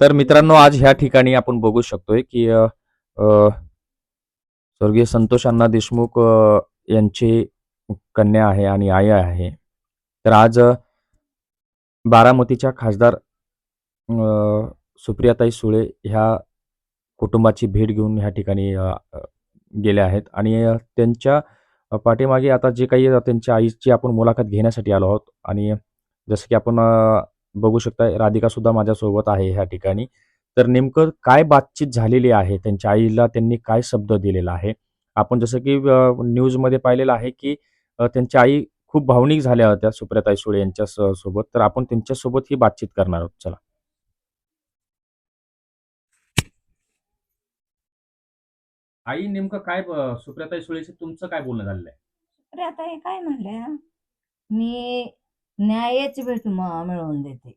तर मित्रांनो आज ह्या ठिकाणी आपण बघू शकतोय की स्वर्गीय संतोष अण्णा देशमुख यांची कन्या आहे आणि आई आहे. तर आज बारामतीच्या खासदार सुप्रियाताई सुळे ह्या कुटुंबाची भेट घेऊन ह्या ठिकाणी गेल्या आहेत. आणि त्यांच्या पाठीमागे आता जे काही त्यांच्या आईची आपण मुलाखत घेण्यासाठी आलो आहोत. आणि जसं की आपण बघू शकता राधिका सुद्धा माझ्यासोबत आहे ह्या ठिकाणी. तर नेमकं काय बातचीत झालेली आहे? त्यांच्या आईला त्यांनी काय शब्द दिलेला आहे? आपण जसं की न्यूजमध्ये पाहिलेलं आहे की त्यांची आई खूप भावनिक झाल्या होत्या सुप्रियाताई सुळे यांच्या सोबत. तर आपण त्यांच्यासोबत ही बातचीत करणार आहोत. चला. आई नेमकं काय सुप्रियाताई सुळेशी तुमचं काय बोलणं झालेलं आहे? आता काय म्हणल्या मी न्यायच भेट म- मिळवून देते.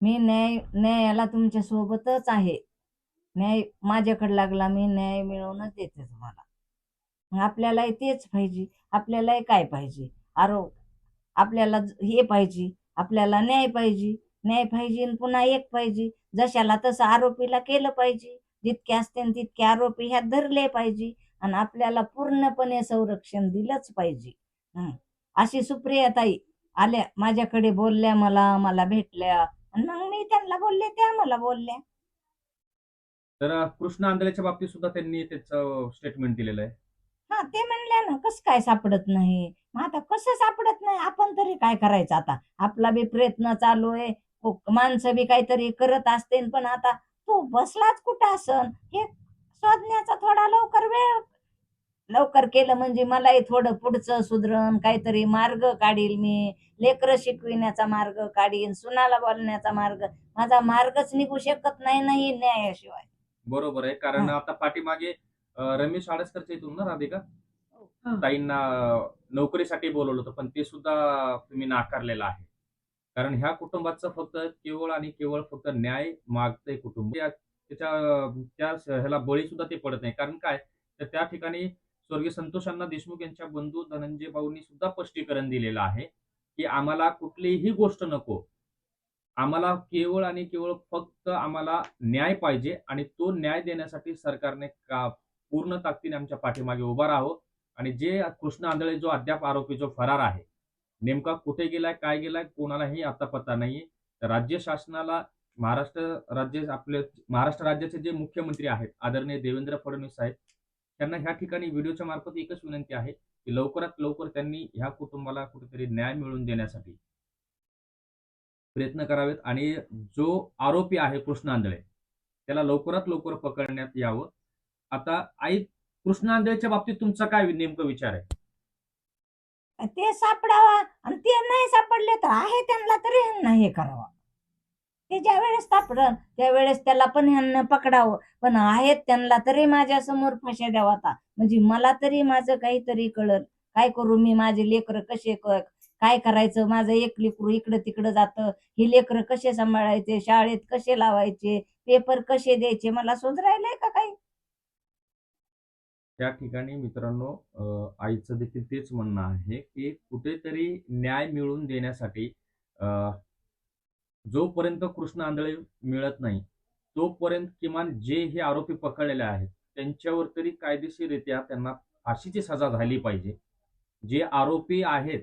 मी न्याय न्यायाला तुमच्या सोबतच आहे. न्याय माझ्याकडे लागला मी न्याय मिळवूनच देते तुम्हाला. मग आपल्यालाही तेच पाहिजे. आपल्यालाही काय पाहिजे? आरो आपल्याला हे पाहिजे. आपल्याला न्याय पाहिजे. न्याय पाहिजे आणि पुन्हा एक पाहिजे. जशाला तसं आरोपीला केलं पाहिजे. जितके असते तितके आरोपी ह्यात धरले पाहिजे. आणि आपल्याला पूर्णपणे संरक्षण दिलंच पाहिजे. अशी सुप्रियाताई आल्या माझ्याकडे बोलल्या मला मला भेटल्या. मग मी त्यांना बोलले त्या मला बोलल्या. तर कृष्ण आंधळ्याच्या बाबतीत सुद्धा त्यांनी त्याचं स्टेटमेंट दिलेलं आहे. हा ते म्हणल्या ना कसं काय सापडत नाही? मग आता कसं सापडत नाही? आपण तरी काय करायचं आता? आपला बी प्रयत्न चालू आहे. माणसं बी काहीतरी करत असते पण आता तू बसलाच कुठं असन? हे शोधण्याचा थोडा लवकर केलं म्हणजे मलाही थोडं पुढचं सुधरण काहीतरी मार्ग काढील मी. लेकरं शिकविण्याचा मार्ग काढीन सुनाला बोलण्याचा मार्ग. माझा मार्गच निघू शकत नाही नाही न्यायाशिवाय. बरोबर आहे कारण हा. आता पाठीमागे अ, रमेश आडसकरच्या इथून ना राधिका? हा. ताईंना नोकरीसाठी बोलवलं होतं पण ते सुद्धा तुम्ही नाकारलेलं आहे. कारण ह्या कुटुंबाचं फक्त केवळ आणि केवळ फक्त न्याय मागतंय कुटुंब. त्या- त्याच्या त्या ह्याला बळी सुद्धा ते पडत नाही. कारण काय? तर त्या ठिकाणी स्वर्गीय संतोषांना देशमुख यांच्या बंधू धनंजय भाऊंनी सुद्धा स्पष्टीकरण दिलेलं आहे की आम्हाला कुठलीही गोष्ट नको. आम्हाला केवळ आणि केवळ फक्त आम्हाला न्याय पाहिजे आणि तो न्याय देण्यासाठी सरकारने का पूर्ण ताकदीने आमच्या पाठीमागे उभा राहावं आणि जे कृष्ण आंधळे जो अद्याप आरोपी जो फरार आहे नेमका कुठे गेलाय काय गेलाय कोणालाही आता पत्ता नाहीये. तर राज्य शासनाला महाराष्ट्र राज्य आपले महाराष्ट्र राज्याचे जे मुख्यमंत्री आहेत आदरणीय देवेंद्र फडणवीस साहेब त्यांना ह्या ठिकाणी व्हिडिओच्या मार्फत एकच विनंती आहे की लवकरात लवकर त्यांनी ह्या कुटुंबाला कुठेतरी न्याय मिळवून देण्यासाठी प्रयत्न करावेत आणि जो आरोपी आहे कृष्ण आंधळे त्याला लवकरात लवकर पकडण्यात यावं. आता आई कृष्ण आंधळेच्या बाबतीत तुमचा काय नेमकं विचार आहे? ते सापडावा आणि ते नाही सापडले तर आहे त्यांना तरी नाही हे करावा. ते ज्या वेळेस तापडन त्यावेळेस त्याला पण ह्यांना पकडावं. पण आहेत त्यांना तरी माझ्यासमोर फाशा द्यावा आता. म्हणजे मला तरी माझं काहीतरी कळल. काय करू मी? माझे लेकर कसे काय करायचं? माझं एक लेकरू इकडं तिकडं जातं. हे लेकरं कसे सांभाळायचे? शाळेत कसे लावायचे? पेपर कसे द्यायचे? मला सुधरायलंय का काही? त्या ठिकाणी मित्रांनो आईचं देखील तेच म्हणणं आहे की कुठेतरी न्याय मिळवून देण्यासाठी जोपर्यंत कृष्ण आंधळे मिळत नाही तोपर्यंत किमान जे हे आरोपी पकडलेले आहेत त्यांच्यावर तरी कायदेशीररित्या त्यांना फाशीची सजा झाली पाहिजे. जे आरोपी आहेत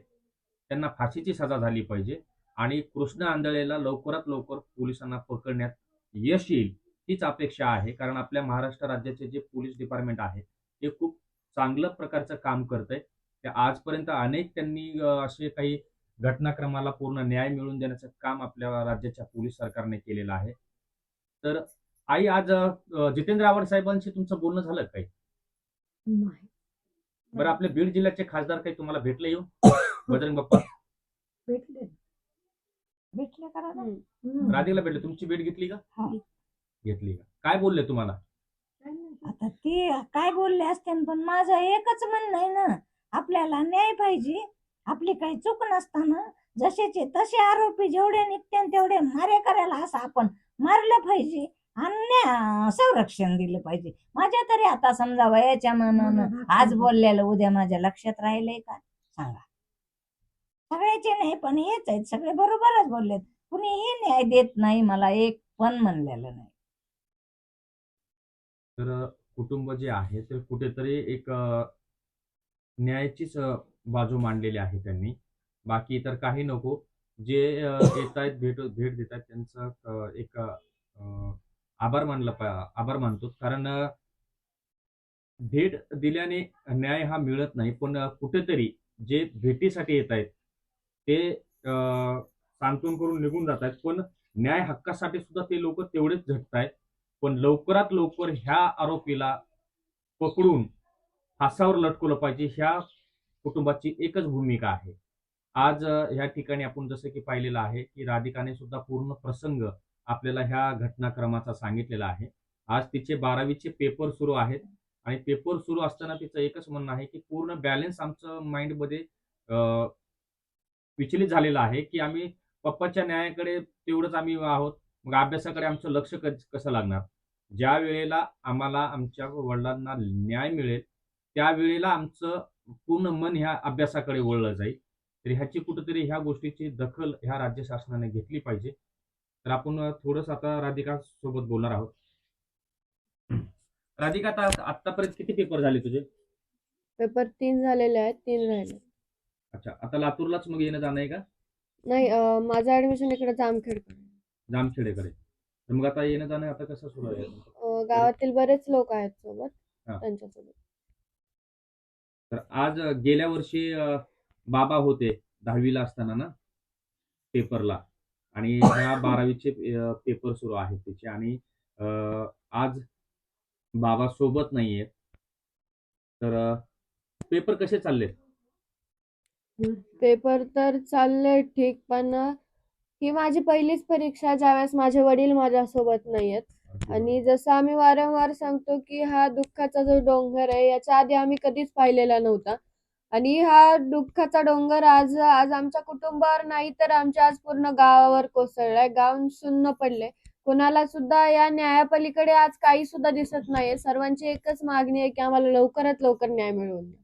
त्यांना फाशीची सजा झाली पाहिजे आणि कृष्ण आंधळेला लवकरात लवकर पोलिसांना पकडण्यात यश येईल हीच अपेक्षा आहे. कारण आपल्या महाराष्ट्र राज्याचे जे पोलीस डिपार्टमेंट आहे ते खूप चांगलं प्रकारचं काम करतंय. आहे आजपर्यंत अनेक त्यांनी असे काही घटनाक्रमाला पूर्ण न्याय मिळवून देण्याचं काम आपल्या राज्याच्या पोलीस सरकारने केलेलं आहे. तर आई आज जितेंद्र आव्हाड साहेबांशी तुमचं बोलणं झालं का काही? बरं आपले बीड जिल्ह्याचे खासदार काही तुम्हाला भेटले येऊन? बजरंग बाप्पा? भेटले. भेटले करा ना. राधिकला भेटले. तुमची भेट घेतली का? हा. घेतली का? काय बोलले तुम्हाला? आता ते काय बोलले असते पण माझं एकच म्हणणं आहे ना आपल्याला न्याय पाहिजे आपली काही चूक नसताना जसेचे तसे आरोपी जेवढे निघते तेवढे मारे करायला असं आपण मारलं पाहिजे आणि न्या- संरक्षण दिलं पाहिजे. माझ्या तरी आता समजा वयाच्या मनानं आज बोललेलं उद्या माझ्या लक्षात राहिलंय का? सांगा. सगळ्याचे नाही पण हेच आहेत. सगळे बरोबरच बोललेत. कुणीही न्याय देत नाही मला एक पण म्हणलेलं नाही. तर कुटुंब जे आहे तर कुठेतरी एक न्यायाचीच बाजू मांडलेली आहे त्यांनी. बाकी इतर काही नको. जे येत आहेत भेट भेट देत आहेत त्यांचं एक आभार मानला आभार मानतो. कारण भेट दिल्याने न्याय हा मिळत नाही. पण कुठेतरी जे भेटीसाठी येत आहेत ते सांत्वन करून निघून जात आहेत. पण न्याय हक्कासाठी सुद्धा ते लोक तेवढेच झटत आहेत पण लवकरात लवकर ह्या आरोपीला पकडून फासावर लटकवलं पाहिजे. ह्या कुटुंबाची एकच भूमिका आहे. आज ह्या ठिकाणी आपण जसं की पाहिलेलं आहे की राधिकाने सुद्धा पूर्ण प्रसंग आपल्याला ह्या घटनाक्रमाचा सांगितलेला आहे. आज तिचे बारावीचे पेपर सुरू आहेत आणि पेपर सुरू असताना तिचं एकच म्हणणं आहे की पूर्ण बॅलन्स आमचं माइंडमध्ये विचलित झालेलं आहे की आम्ही पप्पाच्या न्यायाकडे तेवढंच आम्ही आहोत. मग अभ्यासाकडे आमचं लक्ष कसं लागणार? ज्या वेळेला आम्हाला आमच्या वडिलांना न्याय मिळेल त्या वेळेला आमचं पूर्ण मन ह्या अभ्यासाकडे वळलं जाईल. तर ह्याची कुठेतरी ह्या गोष्टीची दखल ह्या राज्य शासनाने घेतली पाहिजे. तर आपण थोडंसं आता राधिका सोबत बोलणार आहोत. राधिका आता आतापर्यंत किती पेपर झाले तुझे? पेपर तीन झालेले आहेत तीन राहिले. अच्छा आता लातूरलाच मग येणं जाणं आहे का? नाही माझं ऍडमिशन इकडे जामखेडकडे आहे. जामखेडेकडे. मग आता येणं जाणं आता कसं सुरू आहे? गावातील बरेच लोक आहेत सोबत. त्यांच्यासोबत. तर आज गेल्या वर्षी बाबा होते दहावीला असताना ना पेपरला. आणि ह्या बारावीचे पेपर सुरू आहेत त्याचे. आणि आज बाबा सोबत नाहीये. तर पेपर कसे चालले पेपर तर चालले ठीक पण ही माझी पहिलीच परीक्षा ज्यावेळेस माझे वडील माझ्यासोबत नाही आहेत आणि जसं आम्ही वारंवार सांगतो की हा दुःखाचा जो डोंगर आहे याच्या आधी आम्ही कधीच पाहिलेला नव्हता. आणि हा दुःखाचा डोंगर आज आज आमच्या कुटुंबावर नाही तर आमच्या आज पूर्ण गावावर कोसळलाय. गाव सुन्न पडले कोणाला सुद्धा या न्यायापलीकडे आज काही सुद्धा दिसत नाहीये. सर्वांची एकच मागणी आहे की आम्हाला लवकरात लवकर न्याय मिळवून द्या.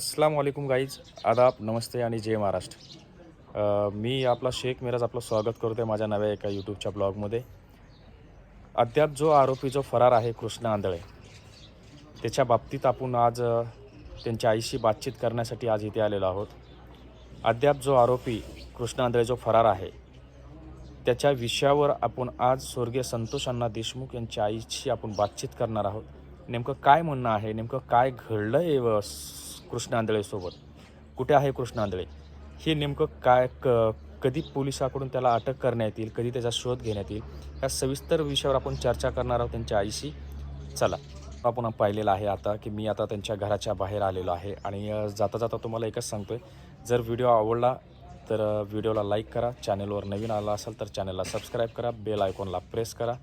अस्सलाम वालेकुम गाईज आदाब नमस्ते आणि जय महाराष्ट्र. मी आपला शेख मिराज आपलं स्वागत करतो आहे माझ्या नव्या एका यूट्यूबच्या ब्लॉगमध्ये. अद्याप जो आरोपी जो फरार आहे कृष्ण आंधळे त्याच्या बाबतीत आपण आज त्यांच्या आईशी बातचीत करण्यासाठी आज इथे आलेलो आहोत. अद्याप जो आरोपी कृष्ण आंधळे जो फरार आहे त्याच्या विषयावर आपण आज स्वर्गीय संतोष अण्णा देशमुख यांच्या आईशी आपण बातचीत करणार आहोत. नेमकं काय म्हणणं आहे नेमकं काय घडलं आहे कृष्ण आंधळेसोबत कुठे आहे कृष्ण आंधळे? हे नेमकं काय क कधी पोलिसाकडून त्याला अटक करण्यात येईल कधी त्याचा शोध घेण्यात येईल या सविस्तर विषयावर आपण चर्चा करणार आहोत त्यांच्या आईशी. चला आपण पाहिलेलं आहे आता की मी आता त्यांच्या घराच्या बाहेर आलेलो आहे आणि जाता जाता तुम्हाला एकच सांगतो आहे जर व्हिडिओ आवडला तर व्हिडिओला लाईक करा चॅनलवर नवीन आला असाल तर चॅनलला सबस्क्राईब करा बेल आयकॉनला प्रेस करा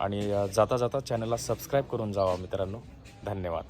आणि जाता जाता चॅनलला सबस्क्राईब करून जावा मित्रांनो. धन्यवाद.